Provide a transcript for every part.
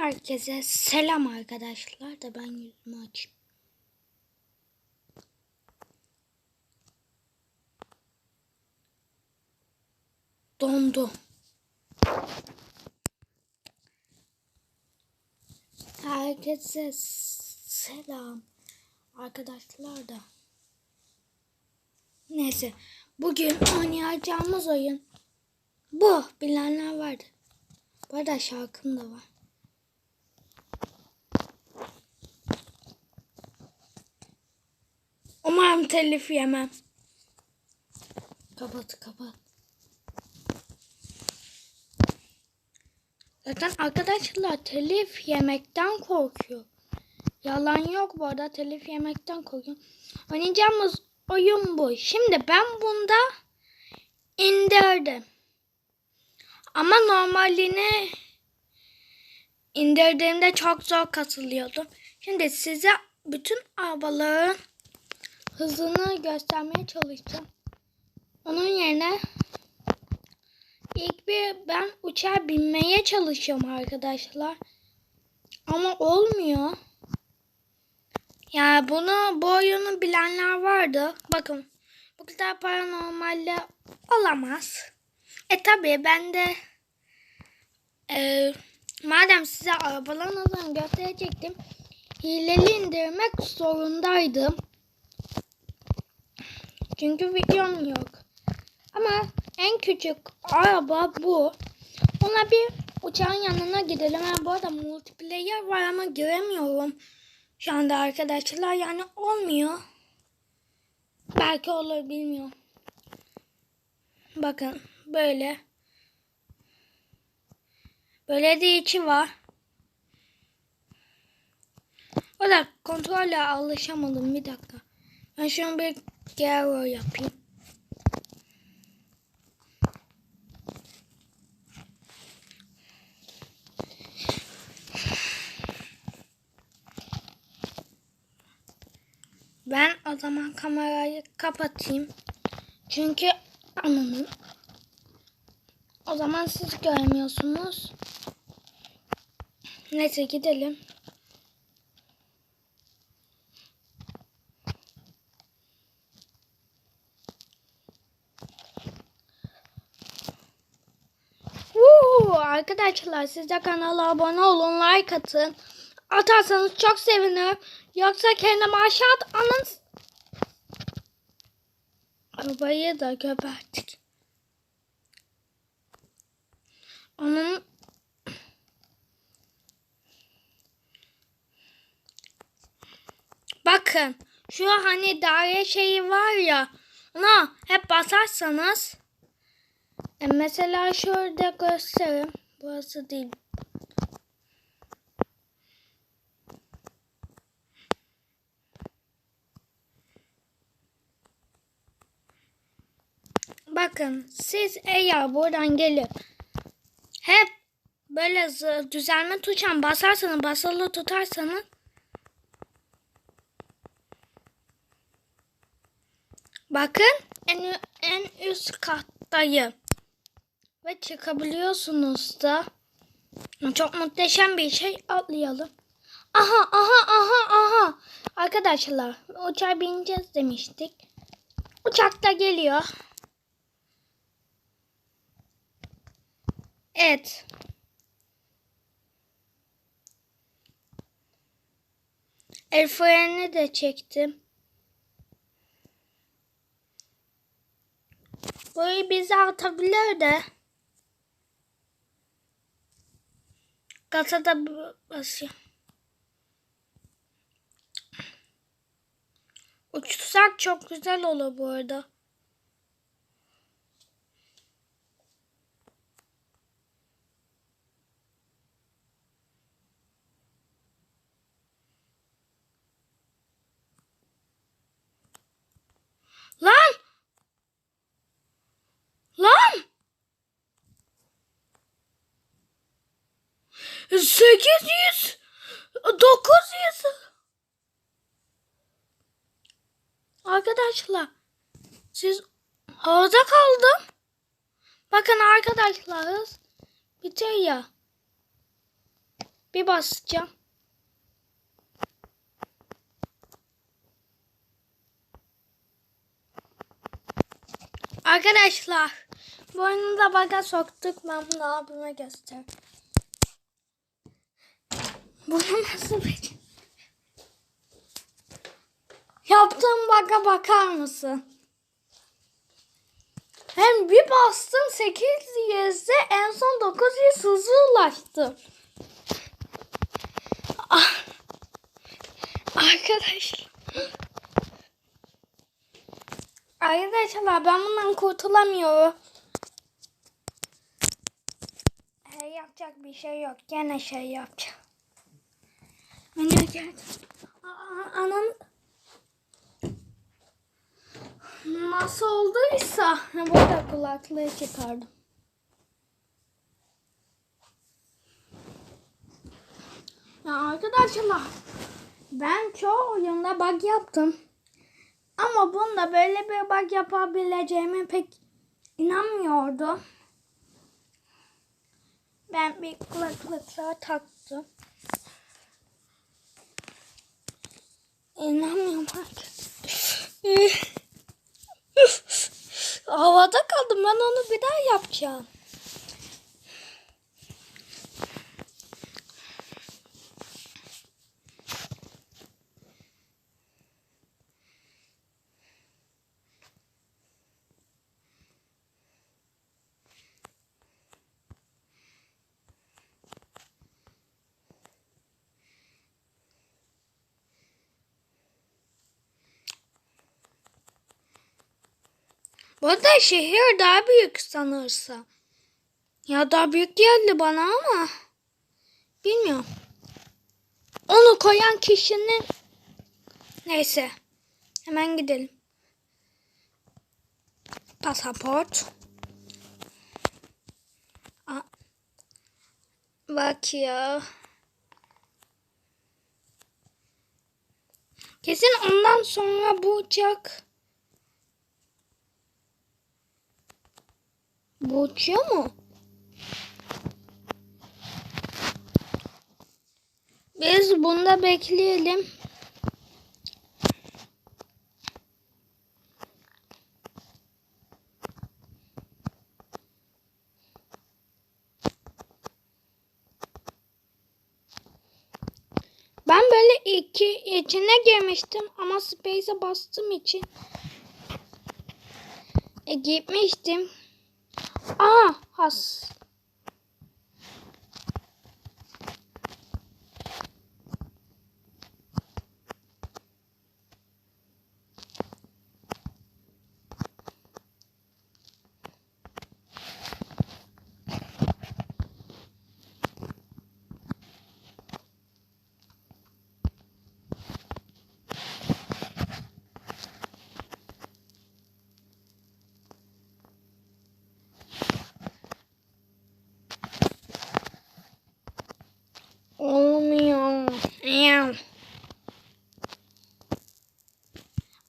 Herkese selam arkadaşlar da ben yüzümü açayım. Dondu. Herkese selam arkadaşlar da. Neyse bugün oynayacağımız oyun bu bilenler vardı. Bu arada şarkım da var. Umarım telif yemem. Kapat kapat. Zaten arkadaşlar telif yemekten korkuyor. Yalan yok bu arada telif yemekten korkuyorum. Oynayacağımız oyun bu. Şimdi ben bunda indirdim. Ama normalini indirdiğimde çok zor katılıyordum. Şimdi size bütün arabaların hızını göstermeye çalışacağım. Onun yerine ilk bir ben uçağa binmeye çalışıyorum arkadaşlar. Ama olmuyor. Ya bunu bu oyunu bilenler vardı. Bakın bu kadar paranormalle olamaz. E tabi ben de e, madem size arabaların hızını gösterecektim. Hileli indirmek zorundaydım. Çünkü videom yok. Ama en küçük araba bu. Ona bir uçağın yanına gidelim. Ha, bu arada multiplayer var ama giremiyorum. Şu anda arkadaşlar yani olmuyor. Belki olur bilmiyorum. Bakın böyle. Böyle de içi var. O da kontrolle alışamadım bir dakika. Ben şunu bir Garo yapayım. Ben o zaman kamerayı kapatayım. Çünkü ananın o zaman siz görmüyorsunuz. Neyse gidelim. Arkadaşlar siz de kanala abone olun, like atın. Atarsanız çok sevinirim. Yoksa kendimi aşağı at alın. Arabayı da göberdik. Onun Bakın şu hani daire şeyi var ya ona hep basarsanız e mesela şurada göstereyim. Burası değil. Bakın siz eğer buradan gelip hep böyle düzelme tuşan basarsanız basılı tutarsanız bakın en, en üst kattayım ve çıkabiliyorsunuz da çok muhteşem bir şey atlayalım. Aha aha aha aha arkadaşlar uçağa bineceğiz demiştik. Uçak da geliyor. Evet. El frenini de çektim. Burayı bize atabilir de. Gaza da basıyor. Uçsak çok güzel olur bu arada. 800 900 Arkadaşlar siz havada kaldım. Bakın arkadaşlarız biter ya. Bir basacağım. Arkadaşlar bu oyunu da baga soktuk. Ben bunu abime göstereyim. Bunu nasıl bir... Yaptığım baga bakar mısın? Hem bir bastım 800'e en son 900 hızı ulaştım. Ah. Arkadaşlar. Arkadaşlar ben bundan kurtulamıyorum. He, yapacak bir şey yok. Gene şey yapacağım. Ne geldi? Aa, Anam nasıl olduysa burada kulaklığı çıkardım. Ya arkadaşlar ben çoğu oyunda bug yaptım. Ama bunda böyle bir bug yapabileceğime pek inanmıyordum. Ben bir kulaklıkla taktım. İnanmıyorum artık. Havada kaldım. Ben onu bir daha yapacağım. Burada şehir daha büyük sanırsa. Ya daha büyük geldi bana ama. Bilmiyorum. Onu koyan kişinin neyse. Hemen gidelim. Pasaport. Aa. Bak ya. Kesin ondan sonra bu uçak Bu uçuyor mu? Biz bunda bekleyelim. Ben böyle iki içine girmiştim ama space'e bastığım için e, gitmiştim. Aa has. Olmuyor.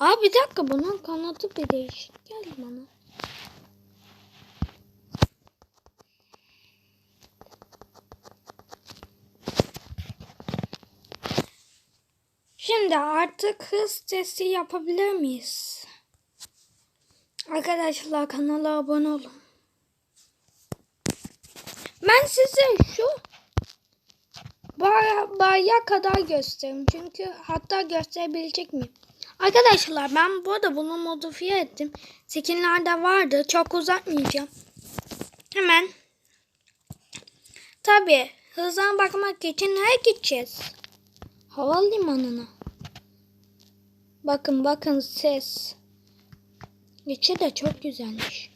Aa bir dakika bunun kanadı bir değişik geldi bana. Şimdi artık hız testi yapabilir miyiz? Arkadaşlar kanala abone olun. Ben size şu baya, baya kadar göstereyim. Çünkü hatta gösterebilecek miyim? Arkadaşlar ben bu arada bunu modifiye ettim. Skinlerde vardı. Çok uzatmayacağım. Hemen. Tabi hızdan bakmak için nereye gideceğiz? Havalimanına. Bakın bakın ses. İçi de çok güzelmiş.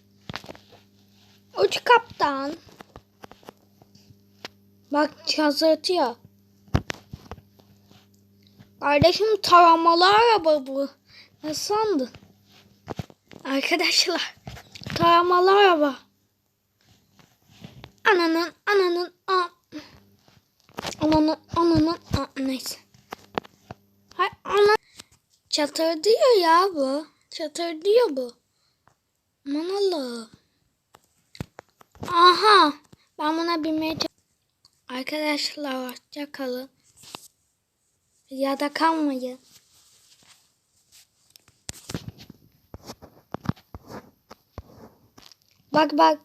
Uç kaptan. Bak çazırtıyor. Kardeşim taramalı araba bu. Ne sandın? Arkadaşlar taramalı araba. Ananın ananın a ananın ananın a neyse. Hay ana çatır diyor ya bu. Çatır diyor bu. Aman Allah'ım. Aha ben buna binmeye Arkadaşlar hoşça kalın. Ya da kalmayın. Bak bak.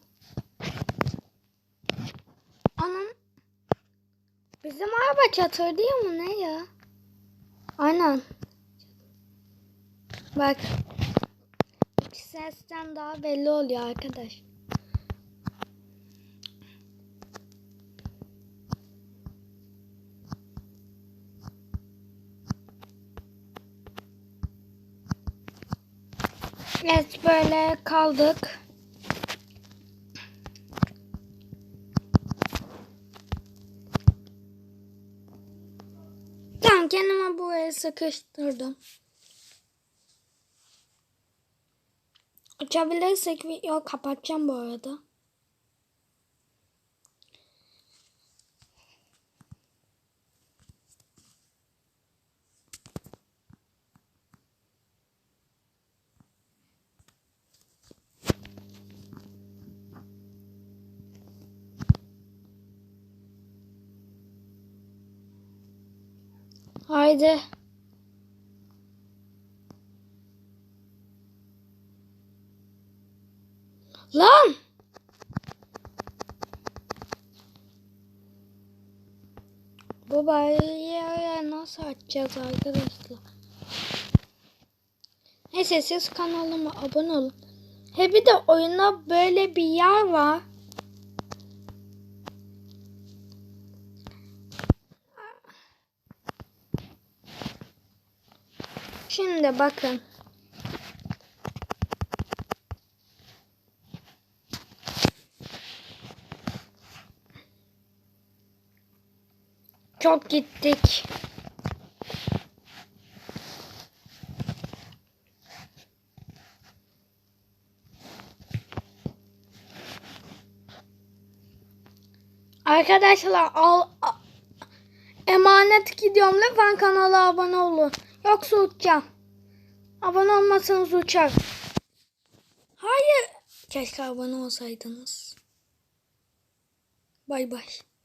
Anam. Bizim araba çatır değil mi ne ya? Aynen. Bak. Sesten daha belli oluyor arkadaş. Evet böyle kaldık. Tamam kendime buraya sıkıştırdım. Uçabilirsek video kapatacağım bu arada. Haydi. Lan! Bu bariyeri nasıl açacağız arkadaşlar? Neyse siz kanalıma abone olun. He bir de oyunda böyle bir yer var. Şimdi bakın. Çok gittik. Arkadaşlar al, a- emanet gidiyorum. Lütfen kanala abone olun. Yoksa uçacağım. Abone olmasanız uçar. Hayır. Keşke abone olsaydınız. Bay bay.